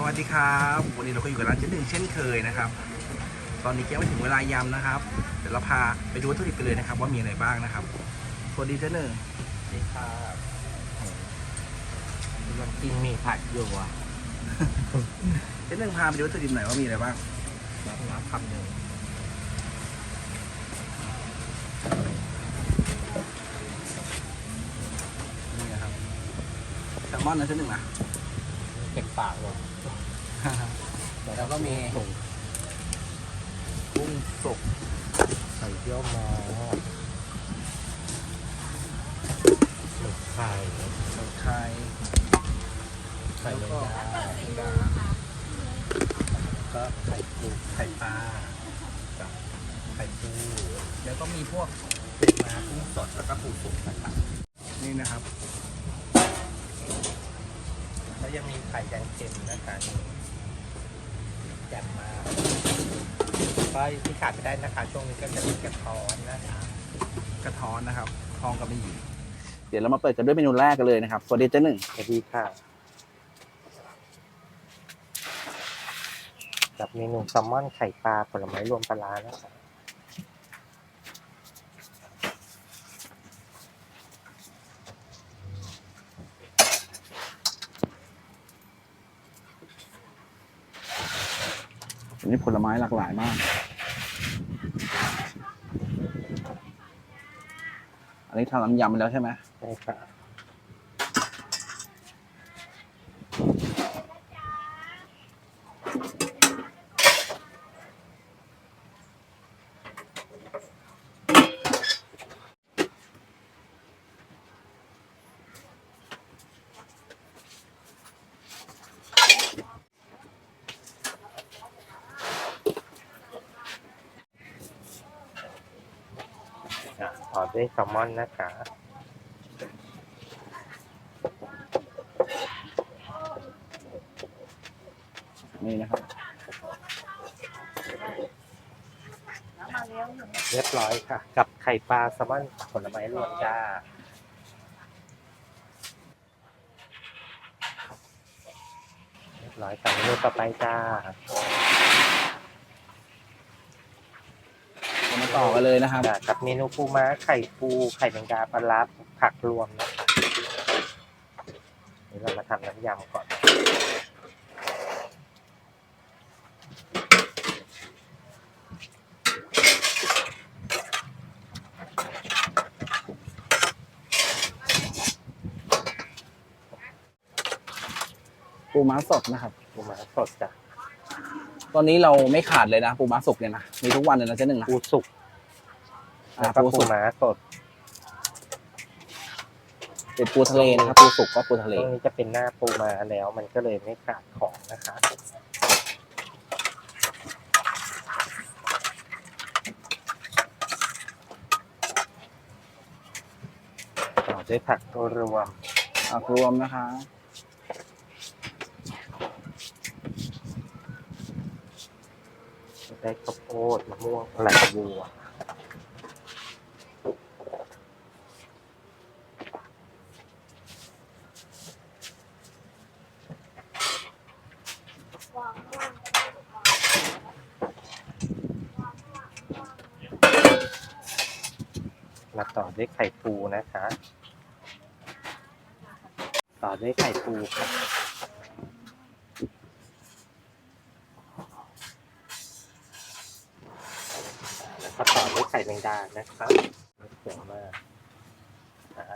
สวัสดีครับ วันนี้เราก็อยู่กับร้านเจ๊หนึ่งเช่นเคยนะครับ ตอนนี้แก้วมาถึงเวลายำนะครับ เดี๋ยวเราพาไปดูวัตถุดิบกันเลยนะครับ ว่ามีอะไรบ้างนะครับสวัสดีเจ๊หนึ่งนี่ค่ะยังกินหมีผัดอยู่อะเจ๊หนึ่งพาไปดูวัตถุดิบหน่อยว่ามีอะไรบ้างรับน้ำคำหนึ่งนี่นะครับแซลมอนนะเจ๊หนึ่งนะเก็บปากเลย แล้วก็มีกุ้งสุกไข่เยี่ยวมอหมึกไข่หมึกไข่ไข่แมงดาแมงดาก็ไข่ปูไข่ปลาไข่ปูแล้วก็มีพวกเป็นมากุ้งสดแล้วก็ปูสุกนะครับนี่นะครับ แล้วยังมีไข่แดงเค็มนะคะนี่ แจ่มมากก็ที่ขาดไม่ได้นะคะ ช่วงนี้ก็จะมีกระท้อนนะคะ กระท้อนนะครับ ทองกับไม่หยีเดี๋ยวเรามาเปิดกันด้วยเมนูแรกกันเลยนะครับสวัสดีเจ๊หนึ่งสวัสดีค่ะกับเมนูแซลมอนไข่ปลาผลไม้รวมปลาร้านะคะอั นี้ผลไม้หลากหลายมาก อันนี้ทำน้ำยำไปแล้วใช่ไหมใช่ค่ะอะต่ อด้วยแซลมอนนะคะนี่นะครับ เรียบร้อยค่ะ กับไข่ปลาแซลมอนผลไม้รวมจ้า เรียบร้อยค่ะเมนูต่อไปจ้า เรามา ต่อกันเลยนะครับจ้ะกับเมนูปูม้าไข่ปูไข่แมงดาปลาร้าผักรวมนะคะนี่เรามาทำน้ำยำก่อน ปูม้าสดนะครับ ปูม้าสดจ้ะตอนนี้เราไม่ขาดเลยนะ ปูม้าสุกเนี่ยนะ มีทุกวันเลยนะเจ๊หนึ่งนะปูสุก อ่าแล้วก็ปูปูสุกม้าสดเป็นปูทะเลนะครับปูสุกก็ปูทะเลตรงนี้จะเป็นหน้าปูม้าแล้ว มันก็เลยไม่ขาดของนะคะต่อด้วยผักรวมผักรวมนะคะได้ข้าวโพดมะม่วงไหลบัว ด้วยไข่ปูนะคะ ต่อด้วยไข่ปูค่ะแล้วก็ต่อด้วยไข่แมงดานะครับสวยมากอ่า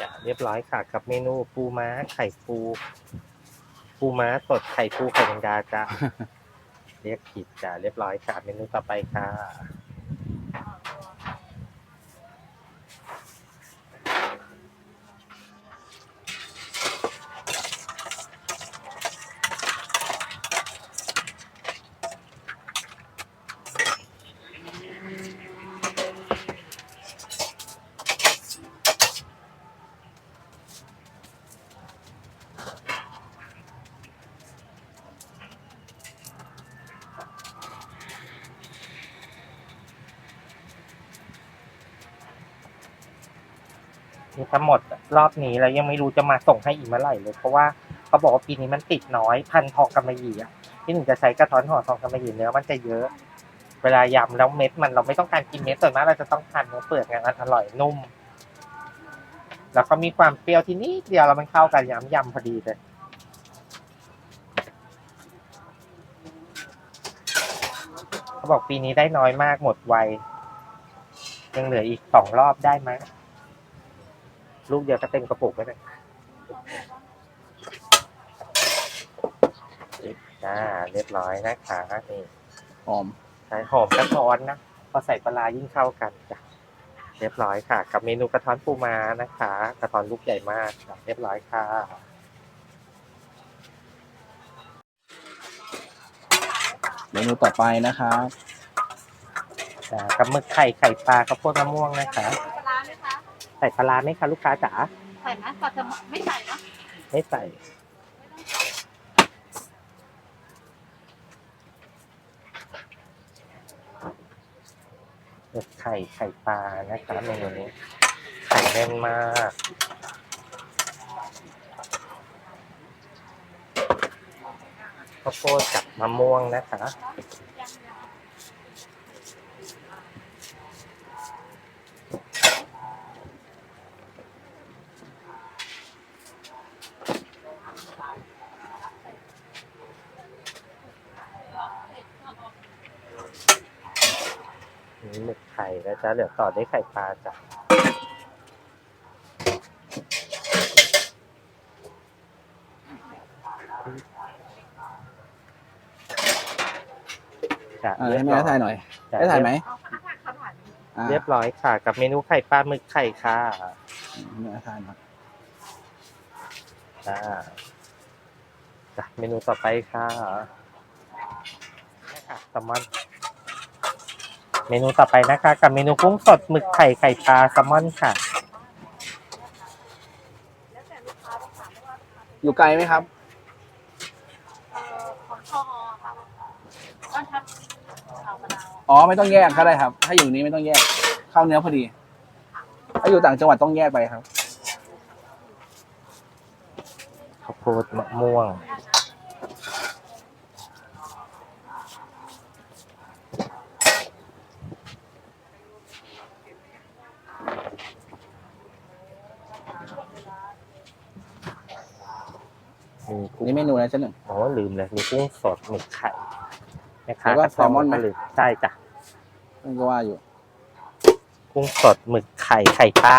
จะเรียบร้อยค่ะกับเมนูปูม้าไข่ปู ปูม้าสดไข่ปูไข่แมงดาจ้ะเรียกผิดจ้ะเรียบร้อยค่ะเมนูต่อไปค่ะ ทั้งหมดรอบนี้แล้วยังไม่รู้จะมาส่งให้อีกเมื่อไหร่เลย เพราะว่าเขาบอกว่าปีนี้มันติดน้อยพันทองกำมะหยี่อะที่หนึ่งจะใช้กระท้อนห่อทองกำมะหยี่เนื้อมันจะเยอะ เวลายำแล้วเม็ดมันเราไม่ต้องการกินเม็ดส่วนมากเราจะต้องทานเนื้อเปลือกไงมันอร่อยนุ่ม แล้วก็มีความเปรี้ยวที่นิดเดียวแล้วมันเข้ากันยำยำพอดีเลยเขาบอกปีนี้ได้น้อยมากหมดไวยังเหลืออีกสองรอบได้ไหม ลูกเดียวก็เต็มกระปุกแล้วเนี่ยจ้าเรียบร้อยนะคะนี่หอมใช้หอมกระท้อนนะพอใส่ปลาร้ายิ่งเข้ากันจ้ะเรียบร้อยค่ะ กับเมนูกระท้อนปูม้านะคะ กระท้อนลูกใหญ่มากจ้ะเรียบร้อยค่ะเมนูต่อไปนะครับ จ้ะกับหมึกไข่ไข่ปลาข้าวโพดมะม่วงนะคะ ใส่ปลาร้าไหมคะลูกค้าจ๋าใส่ไหมปัดจะไม่ใส่เนอะไม่ใส่หมึกไข่ไข่ปลานะคะเมนูนี้ไข่แน่นมากข้าวโพดกับมะม่วงนะคะ ข่นะจ๊ะเหลือต่อด้วยไข่ปลาจ้ะจ้ะอ่าเรียให้บแม่ร้อยถ่ายหน่อยจ้ะได้ถ่ายไหมเอาข้าวผัดข้าวผัดอ่าเรียบร้อยค่ะ กับเมนูไข่ปลาหมึกไข่ค่ะแม่ถ่ายหน่อยจ้าจ้ะเมนูต่อไปค่ะนี่ค่ะแซลมอน เมนูต่อไปนะคะ กับเมนูกุ้งสดหมึกไข่ไข่ปลาแซลมอนค่ะแล้วแต่ลูกค้าลูกค้าไม่ว่าลูกค้าอยู่ไกลไหมครับเอ่อของชอค่ะก็ทำข่าวมะนาวอ๋อไม่ต้องแยกก็ได้ครับ ถ้าอยู่นี้ไม่ต้องแยก เข้าเนื้อพอดี ถ้าอยู่ต่างจังหวัดต้องแยกไปครับ ข้าวโพดมะม่วงมีกุ้ง นี่เมนูนะเจ๊หนึ่ง อ๋อลืมเลยมีกุ้งสดหมึกไข่นะคะแล้วก็แซลมอนไหมก็ลืมใช่จ้ะนี่ก็ว่าอยู่กุ้งสดหมึกไข่ไข่ป้า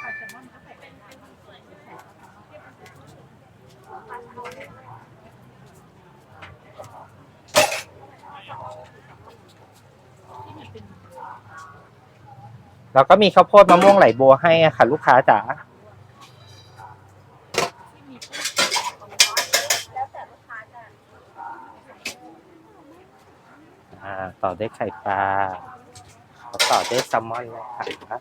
ไข่แซลมอนก็ใส่เป็นไข่มันสวยใส่แล้วก็มีข้าวโพดมะม่วงไหลบัวให้อะค่ะ ลูกค้าจ๋า ที่มีกุ้งแล้วแต่ลูกค้าจะ อ่า ต่อด้วยไข่ปลาต่อด้วยแซลมอนนะคะ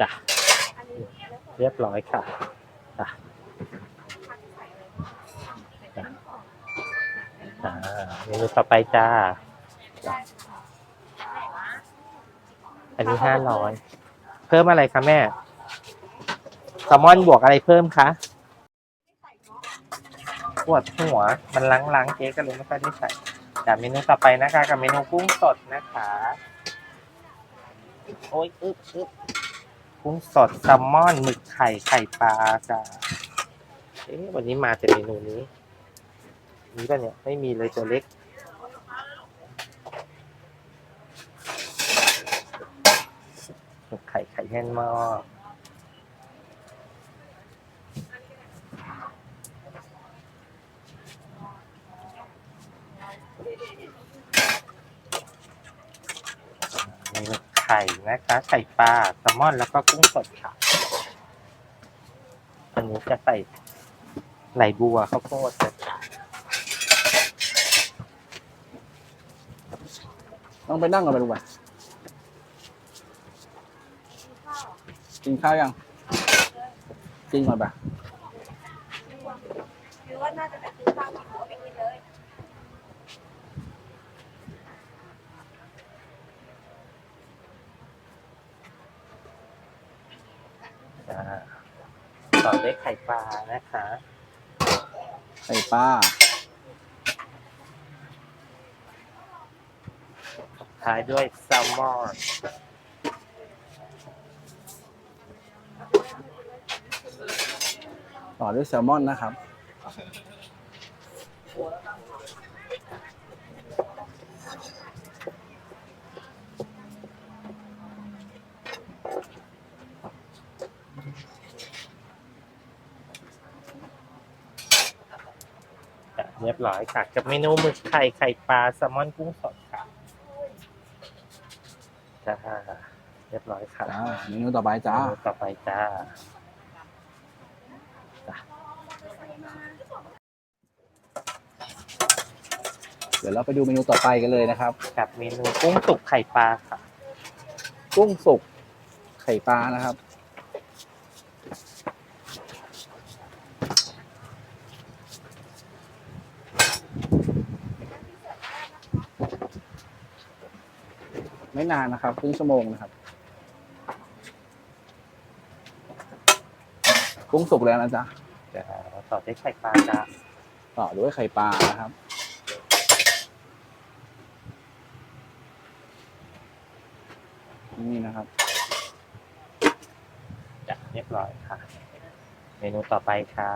จ้ะเรียบร้อยค่ะ นูต่อไปจ้า อันนี้ห้าร้อย เพิ่มอะไรคะแม่แซลมอนบวกอะไรเพิ่มคะปวดหัว มันล้างๆเจ๊ก็เลยไม่ค่อยได้ใส่จากเมนูต่อไปนะคะ กับเมนูกุ้งสดนะคะ โอ้ยอึ๊บอึ๊บกุ้งสดแซลมอนหมึกไข่ไข่ปลาจ้ะเอ๊ะวันนี้มาแต่เมนูนี้ มีป่ะเนี่ย ไม่มีเลยตัวเล็ก หมึกไข่ไข่ แน่นมากมีหมึกไข่นะคะไข่ปลาแซลมอนแล้วก็กุ้งสดค่ะอันนี้จะใส่ไหลบัวข้าวโพดนะคะต้องไปนั่งกันไปดูไป กินข้าวยัง กินก่อนปะหรือว่าน่าจะไปซื้อข้าวกินหรือว่าไปกินเลยจ้าต่อด้วยไข่ปลานะคะไข่ปลาท้ายด้วยแซลมอน ต่อด้วยแซลมอนนะครับจ้ะเรียบร้อยค่ะกับเมนูหมึกไข่ไข่ปลาแซลมอนกุ้งสดค่ะจ้าเรียบร้อยค่ะ จ้าเมนูต่อไปจ้าเมนูต่อไปจ้า เดี๋ยวเราไปดูเมนูต่อไปกันเลยนะครับ กับเมนูกุ้งสุกไข่ปลาค่ะ กุ้งสุกไข่ปลานะครับ ไม่นานนะครับครึ่งชั่วโมงนะครับ กุ้งสุกแล้วนะจ๊ะ จ้าต่อด้วยไข่ปลาจ้าต่อด้วยไข่ปลานะครับ นี่นะครับจ้ะเรียบร้อยค่ะ เมนูต่อไปค่ะ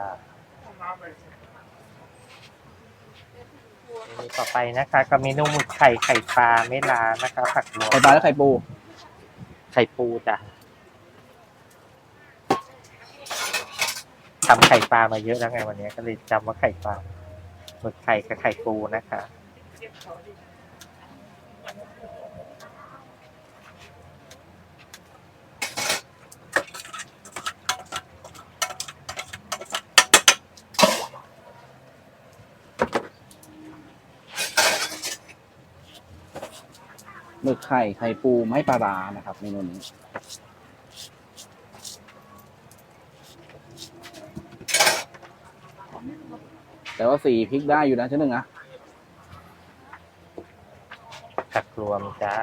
เมนูต่อไปนะคะกับเมนูหมึกไข่ไข่ปลาไม่ล้านะคะ ผักรวมไข่ปลาและไข่ปู ไข่ปูจ้ะ ทำไข่ปลามาเยอะแล้วไงวันนี้ก็เลยจำว่าไข่ปลาหมึกไข่กับไข่ปูนะคะหมึกไข่ไข่ปูไม่ปลาร้านะครับเมนูนี้ แต่ว่าสีพริกได้อยู่นะเช่นหนึ่งนะผักรวมจ้า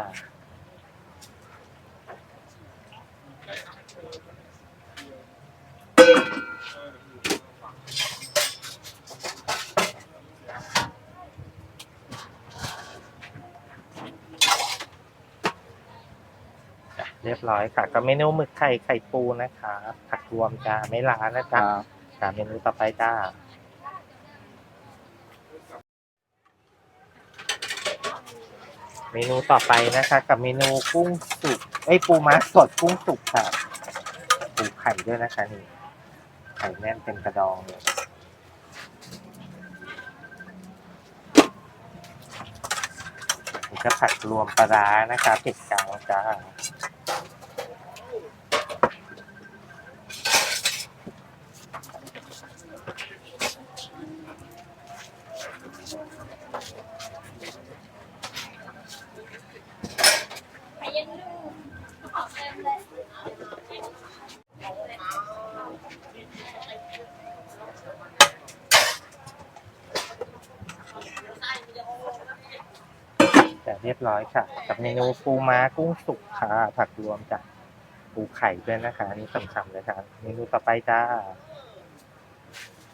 เรียบร้อยค่ะกับเมนูหมึกไข่ไข่ปูนะคะผักรวมจ้าไม่ล้านะครัจ๊ะบจ้าเมนูต่อไปจ้า เมนูต่อไปนะคะ กับเมนูกุ้งสุกไอ้ปูม้าสดกุ้งสุกค่ะปูไข่ด้วยนะคะนี่ไข่แน่นเป็นกระดองเลยนี่ก็ผัดรวมปลาร้านะคะเผ็ดกลางจ้า ไปเย็นดูขอเต็มเลย แต่ เรียบร้อยค่ะ กับเมนูปูม้ากุ้งสุกค่ะผักรวมจากปูไข่ด้วยนะคะนี่สำคัญเลยค่ะเมนูต่อไปจ้า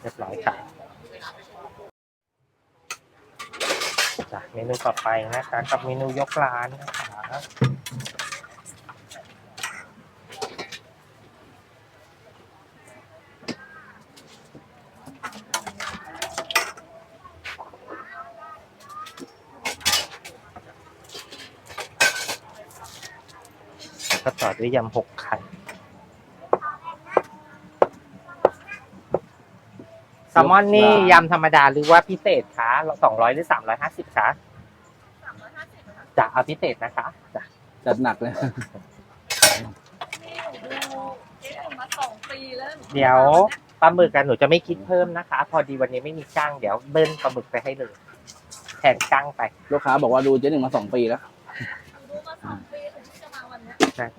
เรียบร้อยค่ะจ้ะเมนูต่อไปนะคะ กับเมนูยกร้านนะคะ ต่อด้วยยำหกไข่แซลมอนนี่ยำธรรมดาหรือว่าพิเศษคะสองร้อยหรือสามร้อยห้าสิบคะสามร้อยห้าสิบค่ะจะเอาพิเศษนะคะจ้ะจัดหนักเลยนี่หนูดูเจ๊ผมมาสองปีแล้วหนูเดี๋ยวปลาหมึกกันหนูจะไม่คิดเพิ่มนะคะ พอดีวันนี้ไม่มีจ้างเดี๋ยวเบิ้ลปลาหมึกไปให้เลยแทนจ้างไป ลูกค้าบอกว่าดูเจ๊หนึ่งมาสองปีแล้วหนูดูมาสองปีถึงจะมาวันเนี้ย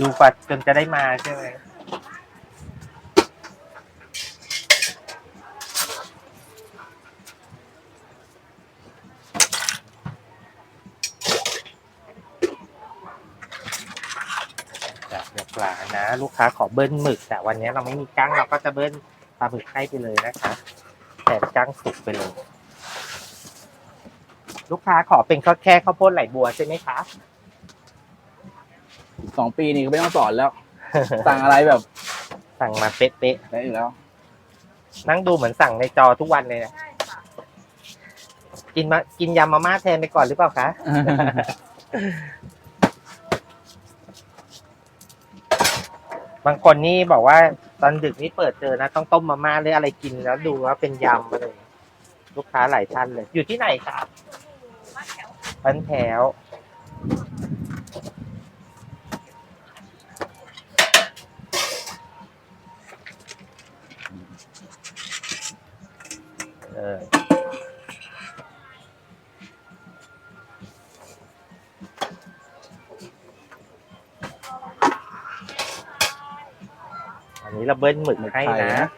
ดูกว่าจนจะได้มาใช่ไหมจากยกหลานะ ลูกค้าขอเบิ้ลหมึก แต่วันนี้เราไม่มีกั้งเราก็จะเบิ้ลปลาหมึกให้ไปเลยนะคะแถมกั้งสุกไปเลย ลูกค้าขอเป็นข้าวแค่ข้าวโพดไหลบัวใช่ไหมคะ สองปีนี่ก็ไม่ต้องสอนแล้ว สั่งอะไรแบบสั่งมาเป๊ะได้อยู่แล้ว ๆนั่งดูเหมือนสั่งในจอทุกวันเลยนะใช่ค่ะกินมากินยำมาม่าแทนไปก่อนหรือเปล่าคะ บางคนนี่บอกว่าตอนดึกนี่เปิดเจอนะ ต้องต้มมาม่าหรืออะไรกินแล้วดูว่าเป็นยำอะไรลูกค้าหลายท่านเลย อยู่ที่ไหนครับ อยู่บ้านแถวบ้านแถว เราเบิ้ลหมึกหมึกให้ไข่นะนะ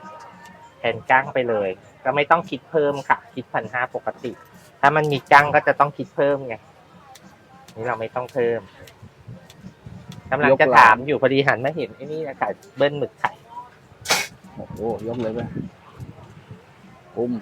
แทนกั้งไปเลย ก็ไม่ต้องคิดเพิ่มค่ะ คิดพันห้าปกติ ถ้ามันมีกั้งก็จะต้องคิดเพิ่มไงนี่เราไม่ต้องเพิ่มกำลังจะถามอยู่พอดีหันมาเห็นไอ้นี่นะค่ะเบิ้ลหมึกไข่โอ้โหยกเลยไปปุ้ม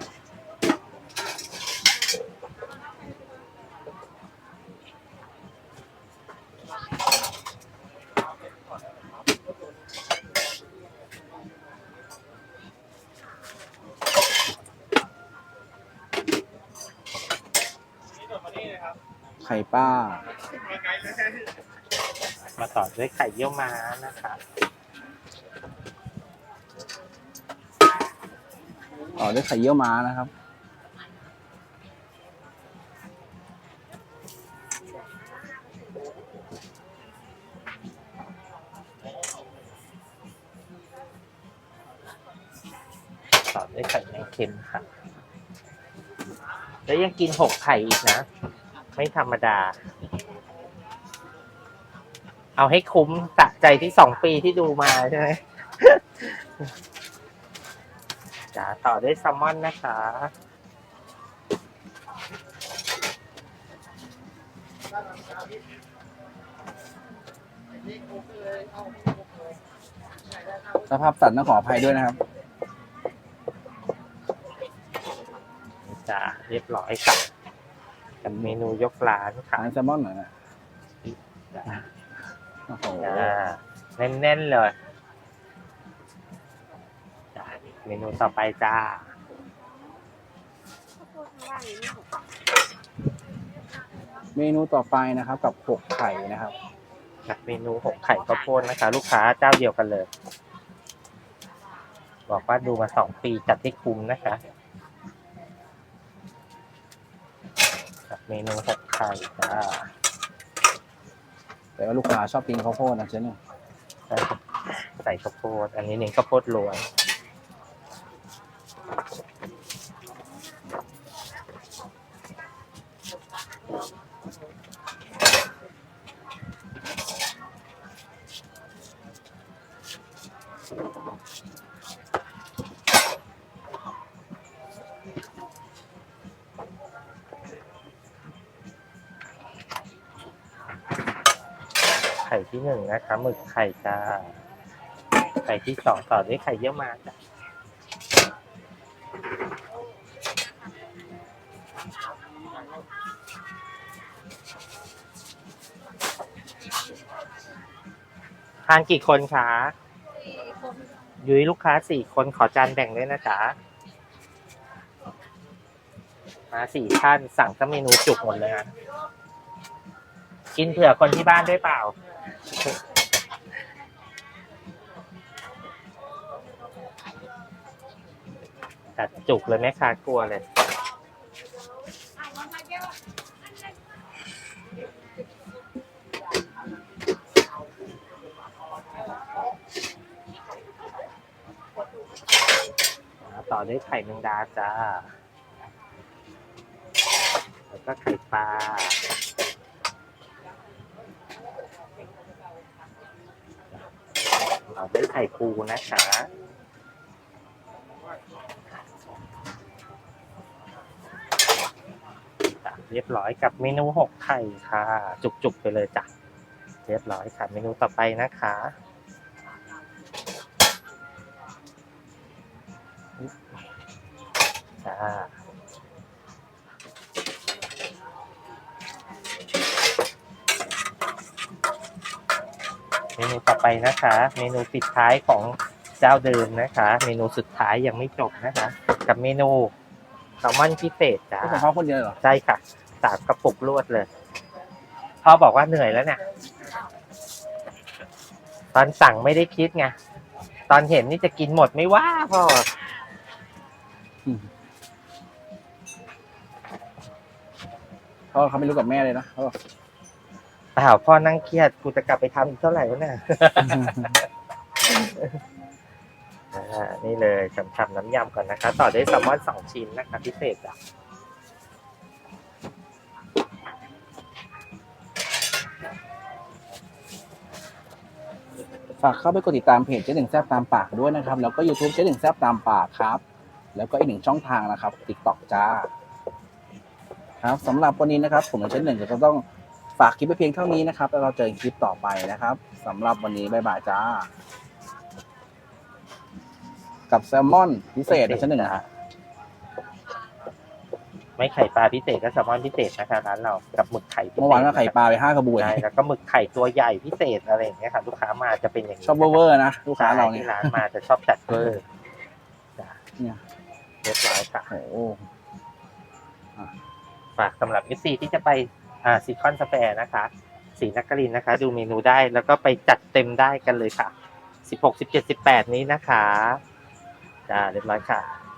ไข่ป้า มา ต่อด้วยไข่เยี่ยวม้านะคะต่อด้วยไข่เยี่ยวม้านะครับ ต่อด้วยไข่แมงเค็มค่ะ แล้วยังกินหกไข่อีกนะ ไม่ธรรมดา เอาให้คุ้มสะใจที่สองปีที่ดูมาใช่ไหมจ๋าต่อด้วยแซลมอนนะคะสภาพสัตว์ต้องขออภัยด้วยนะครับจ้าเรียบร้อยค่ะกับเมนูยกร้านค่ะทานแซลมอนหน่อยนะ จ้าโอ้โหจ้าแน่นๆเลยจ้าเมนูต่อไปจ้าข้าวโพดข้างล่างนี้ไม่ถูกเมนูต่อไปนะครับ กับหกไข่นะครับกับเมนูหกไข่ข้าวโพดนะคะ ลูกค้าเจ้าเดียวกันเลย บอกว่าดูมาสองปีจัดให้คุ้มนะคะกับเมนูหกไข่จ้า แต่ว่าลูกค้าชอบกินข้าวโพดนะเจ๊เนี่ยใส่ข้าวโพด อันนี้เน้นข้าวโพดรวน ที่หนึ่งนะคะหมึกไข่จ้าไข่ที่สองต่อด้วยไข่เยี่ยมาจ้ะทานกี่คนคะคนยุ้ยลูกค้าสี่คนขอจานแบ่งด้วยนะจ๊ะมาสี่ท่านสั่งก็เมนูจุกหมดเลยนะกินเผื่อคนที่บ้านด้วยเปล่า จัดจุกเลยแม่ค้ากลัวเลย ต่อด้วยไข่แมงดาจ้า แล้วก็ไข่ปลา ต่อด้วยไข่ปูนะคะจ้ะเรียบร้อยกับเมนูหกไข่ค่ะ จุกๆไปเลยจ้ะเรียบร้อยค่ะ เมนูต่อไปนะคะจ้า เมนูต่อไปนะคะ เมนูปิดท้ายของเจ้าเดิมนะคะ เมนูสุดท้ายยังไม่จบนะคะ กับเมนูแซลมอนพิเศษจ้าก็ของเขาคนเดียวเหรอใช่ค่ะสามกระปุกรวดเลยพ่อบอกว่าเหนื่อยแล้วเนี่ยตอนสั่งไม่ได้คิดไงตอนเห็นนี่จะกินหมดไม่ว่าพ่อเขาเขาไม่รู้กับแม่เลยนะเขาบอก ป่าพ่อนั่งเครียดกูจะกลับไปทำอีกเท่าไหร่วะเนี่ย อ่านี่เลยฉ่ำๆน้ำยำก่อนนะคะ ต่อด้วยแซลมอนสองชิ้นนะคะพิเศษจ้ะฝากเข้าไปกดติดตามเพจเจ๊หนึ่งแซบตามปากด้วยนะครับ แล้วก็ YouTube เจ๊หนึ่งแซบตามปากครับ แล้วก็อีกหนึ่งช่องทางนะครับ TikTok จ้า ครับสำหรับวันนี้นะครับ ผมกับเจ๊หนึ่งก็ต้อง ฝากคลิปไปเพียงเท่านี้นะครับแล้วเราเจอกันคลิปต่อไปนะครับสำหรับวันนี้บ๊ายบายจ้า กับแซลมอนพิเศษนะเจ๊หนึ่งนะฮะไม่ไข่ปลาพิเศษก็แซลมอนพิเศษนะคะร้านเรากับหมึกไข่พิศษเมื่อวานก็ไข่ปลาไปห้ากระบวยใช่แล้วก็หมึกไข่ตัวใหญ่พิเศษอะไรอย่างเงี้ยค่ะลูกค้ามาจะเป็นอย่างนี้ชอบเวอร์ๆนะลูกค้าเราเนี่ย ใช่ที่ร้านมาจะชอบจัดเวอร์จ้ะเนี่ย เรียบร้อยค่ะ โอ้โห ฝากสำหรับมิซีที่จะไป อ่าซิคอนสแปร์นะคะสีนักกรินทร์นะคะ ดูเมนูได้แล้วก็ไปจัดเต็มได้กันเลยค่ะ 16 17 18 นี้นะคะจ้าเรียบร้อยค่ะ